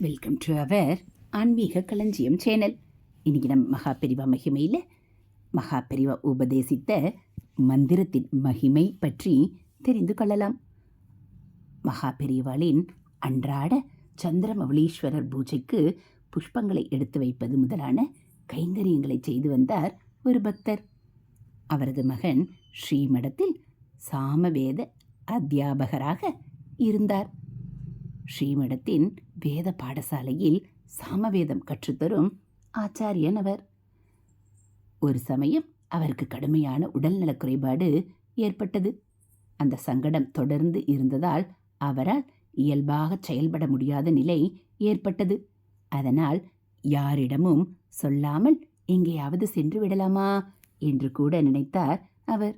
Welcome to our ஆன்மீக களஞ்சியம் channel இன்றைக்கி நம்ம மகாபெரிவா மகிமையில் மகாபெரிவா உபதேசித்த மந்திரத்தின் மகிமை பற்றி தெரிந்து கொள்ளலாம். மகாபெரிவாளின் அன்றாட சந்திரமவுளீஸ்வரர் பூஜைக்கு புஷ்பங்களை எடுத்து வைப்பது முதலான கைங்கரியங்களை செய்து வந்தார் ஒரு பக்தர். அவரது மகன் ஸ்ரீமடத்தில் சாமவேத அத்தியாபகராக இருந்தார். ஸ்ரீமடத்தின் வேத பாடசாலையில் சாமவேதம் கற்றுத்தரும் ஆச்சாரியன் அவர். ஒரு சமயம் அவருக்கு கடுமையான உடல்நலக் குறைபாடு ஏற்பட்டது. அந்த சங்கடம் தொடர்ந்து இருந்ததால் அவரால் இயல்பாக செயல்பட முடியாத நிலை ஏற்பட்டது. அதனால் யாரிடமும் சொல்லாமல் எங்கேயாவது சென்று விடலாமா என்று கூட நினைத்தார் அவர்.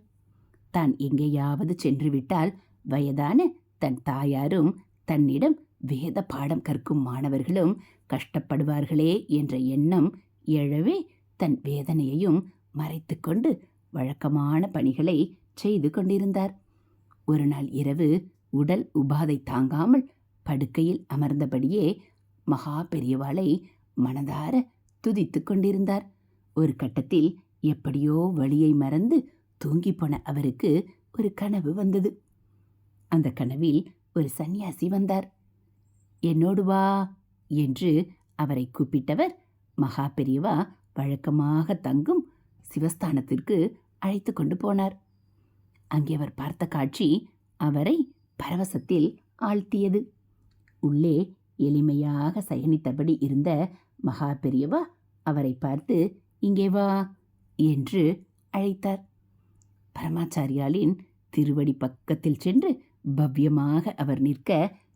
தான் எங்கேயாவது சென்று விட்டால் வயதான தன் தாயாரும் தன்னிடம் வேத பாடம் கற்கும் மாணவர்களும் கஷ்டப்படுவார்களே என்ற எண்ணம் எழவே தன் வேதனையையும் மறைத்துக்கொண்டு வழக்கமான பணிகளை செய்து கொண்டிருந்தார். ஒரு நாள் இரவு உடல் உபாதை தாங்காமல் படுக்கையில் அமர்ந்தபடியே மகா பெரியவாளை மனதார துதித்து கொண்டிருந்தார். ஒரு கட்டத்தில் எப்படியோ வழியை மறந்து தூங்கிப் போன அவருக்கு ஒரு கனவு வந்தது. அந்த கனவில் ஒரு சந்நியாசி வந்தார். என்னோடு வா என்று அவரை கூப்பிட்டவர் மகா பெரியவா வழக்கமாக தங்கும் சிவஸ்தானத்திற்கு அழைத்து கொண்டு போனார். அங்கே அவர் பார்த்த காட்சி அவரை பரவசத்தில் ஆழ்த்தியது. உள்ளே எளிமையாக சயனித்தபடி இருந்த மகா பெரியவா அவரை பார்த்து இங்கே வா என்று அழைத்தார். பரமாச்சாரியாலின் திருவடி பக்கத்தில் சென்று பவ்யமாக அவர் நிற்க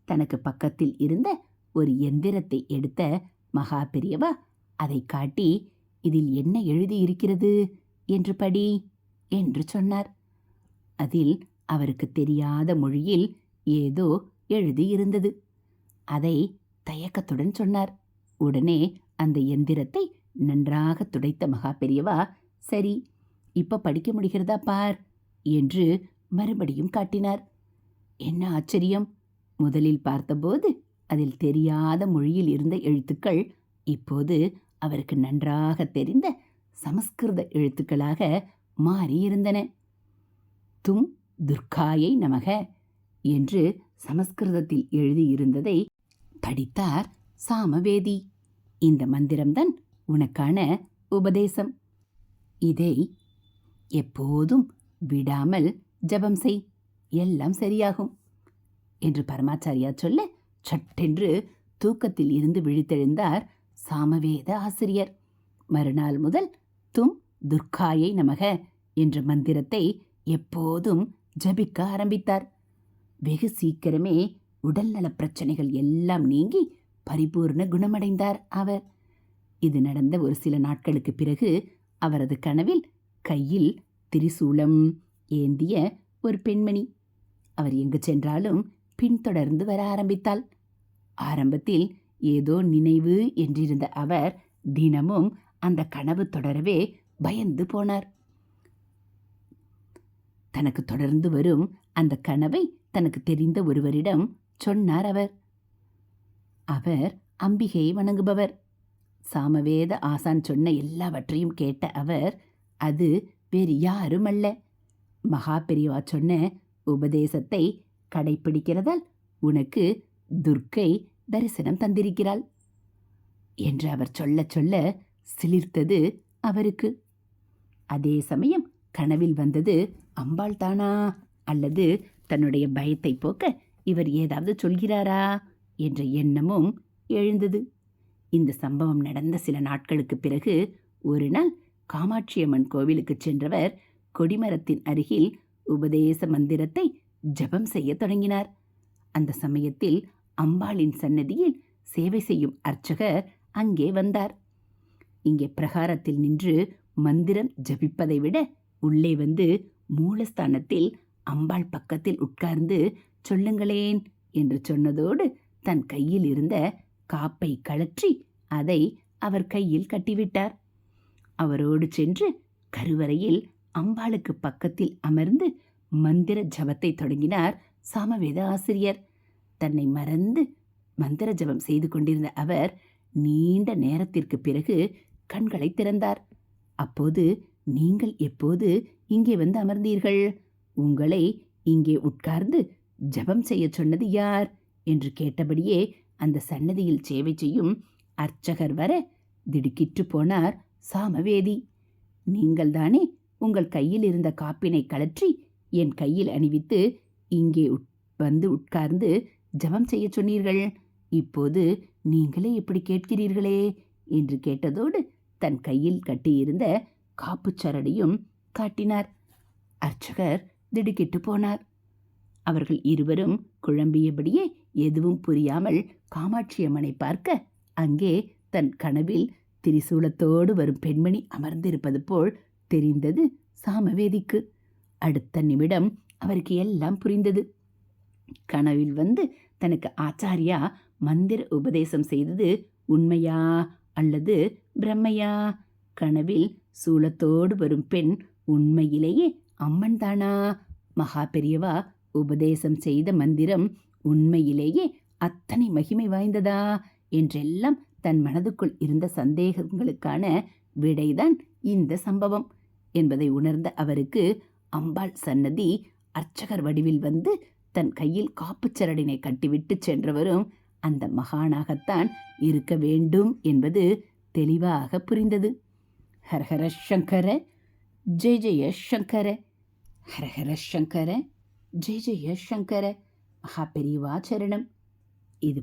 தனக்கு பக்கத்தில் இருந்த ஒரு எந்திரத்தை எடுத்த மகா பெரியவா அதை காட்டி இதில் என்ன எழுதியிருக்கிறது? என்று படி என்று சொன்னார். அதில் அவருக்கு தெரியாத மொழியில் ஏதோ எழுதியிருந்தது. அதை தயக்கத்துடன் சொன்னார். உடனே அந்த எந்திரத்தை நன்றாக துடைத்த மகா பெரியவா சரி இப்ப படிக்க முடிகிறதா பார் என்று மறுபடியும் காட்டினார். என்ன ஆச்சரியம்? முதலில் பார்த்தபோது அதில் தெரியாத மொழியில் இருந்த எழுத்துக்கள் இப்போது அவருக்கு நன்றாக தெரிந்த சமஸ்கிருத எழுத்துக்களாக மாறியிருந்தன. தும் துர்காயை நமக என்று சமஸ்கிருதத்தில் எழுதியிருந்ததை படித்தார் சாமவேதி. இந்த மந்திரம்தான் உனக்கான உபதேசம். இதை எப்போதும் விடாமல் ஜபம் செய். எல்லாம் சரியாகும். என்று பரமாச்சாரியா சொல்ல சட்டென்று தூக்கத்தில் இருந்து விழித்தெழுந்தார் சாமவேத ஆசிரியர். மறுநாள் முதல் தும் துர்காயை நமக என்ற மந்திரத்தை எப்போதும் ஜபிக்க ஆரம்பித்தார். வெகு சீக்கிரமே உடல்நலப் பிரச்சனைகள் எல்லாம் நீங்கி பரிபூர்ண குணமடைந்தார் அவர். இது நடந்த ஒரு சில நாட்களுக்கு பிறகு அவரது கனவில் கையில் திரிசூலம் ஏந்திய ஒரு பெண்மணி. அவர் எங்கு சென்றாலும் பின்தொடர்ந்து வர ஆரம்பித்தாள். ஆரம்பத்தில் ஏதோ நினைவு என்றிருந்த அவர் தினமும் அந்த கனவு தொடரவே பயந்து போனார். தனக்கு தொடர்ந்து வரும் அந்த கனவை தனக்கு தெரிந்த ஒருவரிடம் சொன்னார் அவர். அவர் அம்பிகையை வணங்குபவர். சாமவேத ஆசான் சொன்ன எல்லாவற்றையும் கேட்ட அவர் அது வேறு யாரும் அல்ல மகா பெரியவா சொன்ன உபதேசத்தை கடைப்பிடிக்கிறதால் உனக்கு துர்க்கை தரிசனம் தந்திருக்கிறாள் என்று அவர் சொல்ல சொல்ல சிலிர்த்தது அவருக்கு. அதே சமயம் கனவில் வந்தது அம்பாள் தானா? அல்லது தன்னுடைய பயத்தை போக்க இவர் ஏதாவது சொல்கிறாரா? என்ற எண்ணமும் எழுந்தது. இந்த சம்பவம் நடந்த சில நாட்களுக்கு பிறகு ஒரு நாள் காமாட்சியம்மன் கோவிலுக்கு சென்றவர் கொடிமரத்தின் அருகில் உபதேச மந்திரத்தை ஜபம் செய்யத் தொடங்கினார். அந்த சமயத்தில் அம்பாளின் சன்னதியில் சேவை செய்யும் அர்ச்சகர் அங்கே வந்தார். இங்கே பிரகாரத்தில் நின்று மந்திரம் ஜபிப்பதை விட உள்ளே வந்து மூலஸ்தானத்தில் அம்பாள் பக்கத்தில் உட்கார்ந்து சொல்லுங்களேன் என்று சொன்னதோடு தன் கையில் இருந்த காப்பை கழற்றி அதை அவர் கையில் கட்டிவிட்டார். அவரோடு சென்று கருவறையில் அம்பாளுக்கு பக்கத்தில் அமர்ந்து மந்திர ஜபத்தை தொடங்கினார் சாமவேத ஆசிரியர். தன்னை மறந்து மந்திர ஜபம் செய்து கொண்டிருந்த அவர் நீண்ட நேரத்திற்கு பிறகு கண்களை திறந்தார். அப்போது நீங்கள் எப்போது இங்கே வந்து அமர்ந்தீர்கள்? உங்களை இங்கே உட்கார்ந்து ஜெபம் செய்யச் சொன்னது யார்? என்று கேட்டபடியே அந்த சன்னதியில் சேவை செய்யும் அர்ச்சகர் வர திடுக்கிட்டு போனார் சாமவேதி. நீங்கள்தானே உங்கள் கையில் இருந்த காப்பினை கழற்றி என் கையில் அணிவித்து இங்கே உட்- வந்து உட்கார்ந்து ஜெபம் செய்யச் சொன்னீர்கள். இப்போது நீங்களே இப்படி கேட்கிறீர்களே? என்று கேட்டதோடு தன் கையில் கட்டியிருந்த காப்புச் சரடையும் காட்டினார். அர்ச்சகர் திடுக்கிட்டு போனார். அவர்கள் இருவரும் குழம்பியபடியே எதுவும் புரியாமல் காமாட்சி அம்மனை பார்க்க அங்கே தன் கனவில் திரிசூலத்தோடு வரும் பெண்மணி அமர்ந்திருப்பது போல் தெரிந்தது சாமவேதிக்கு. அடுத்த நிமிடம் அவருக்கு எல்லாம் புரிந்தது. கனவில் வந்து தனக்கு ஆச்சாரியா மந்திர உபதேசம் செய்தது உண்மையா அல்லது பிரம்மையா? கனவில் சூளத்தோடு வரும் பெண் உண்மையிலேயே அம்மன் தானா மகா பெரியவா உபதேசம் செய்த மந்திரம் உண்மையிலேயே அத்தனை மகிமை வாய்ந்ததா? என்றெல்லாம் தன் மனதுக்குள் இருந்த சந்தேகங்களுக்கான விடைதான் இந்த சம்பவம் என்பதை உணர்ந்த அவருக்கு அம்பாள் சன்னதி அர்ச்சகர் வடிவில் வந்து தன் கையில் காப்புச் சரடினை கட்டிவிட்டு சென்றவரும் அந்த மகானாகத்தான் இருக்க வேண்டும் என்பது தெளிவாக புரிந்தது. ஹரஹர சங்கர ஜெய ஜெய சங்கர ஹரஹர சங்கர ஜெய ஜெய சங்கர மகா பெரியவா சரணம். இது